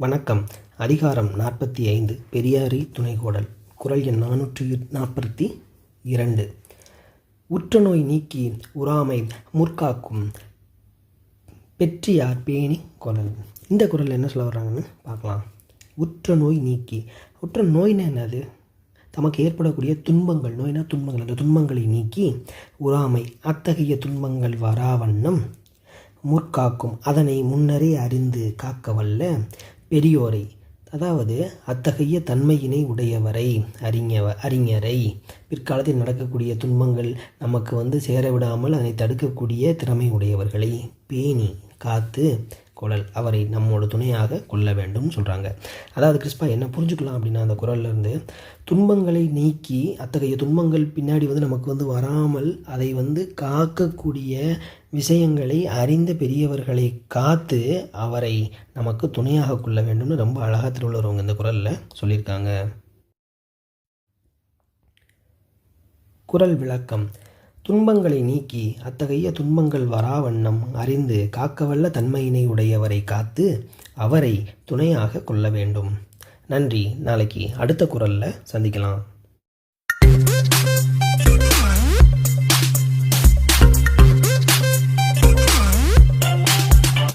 வணக்கம். அதிகாரம் நாற்பத்தி ஐந்து பெரியாரி துணைக்கோடல் குரல் எண் நானூற்றி நாற்பத்தி இரண்டு. உற்றநோய் நீக்கி உறாமை முற்காக்கும் பெற்றியார் பேணி குரல் இந்த குரல் என்ன சொல்ல வர்றாங்கன்னு பார்க்கலாம். உற்ற நோய் நீக்கி. உற்ற நோய்னா என்னது? தமக்கு ஏற்படக்கூடிய துன்பங்கள். நோய்னா துன்பங்கள். அந்த துன்பங்களை நீக்கி உறாமை. அத்தகைய துன்பங்கள் வராவண்ணம் முற்காக்கும். அதனை முன்னரே அறிந்து காக்க வல்ல பெரியோரை அதாவது அத்தகைய தன்மையினை உடையவரை அறிஞவ அறிஞரை. பிற்காலத்தில் நடக்கக்கூடிய துன்பங்கள் நமக்கு வந்து சேர விடாமல் அதனை தடுக்கக்கூடிய திறமை உடையவர்களை பேணி காத்து குரல் அவரை நம்மோட துணையாக கொள்ள வேண்டும் சொல்கிறாங்க அதாவது கிறிஸ்பா என்ன புரிஞ்சுக்கலாம் அப்படின்னா அந்த குரல்லேருந்து துன்பங்களை நீக்கி அத்தகைய துன்பங்கள் பின்னாடி வந்து நமக்கு வந்து வராமல் அதை வந்து காக்கக்கூடிய விஷயங்களை அறிந்த பெரியவர்களை காத்து அவரை நமக்கு துணையாக கொள்ள வேண்டும்னு ரொம்ப அழகாக திருவள்ளுவரவங்க இந்த குரலில் சொல்லியிருக்காங்க. குரல் விளக்கம். துன்பங்களை நீக்கி அத்தகைய துன்பங்கள் வராவண்ணம் அறிந்து காக்கவல்ல தன்மையினை உடையவரை காத்து அவரை துணையாக கொள்ள வேண்டும். நன்றி. நாளைக்கு அடுத்த குரலில் சந்திக்கலாம்.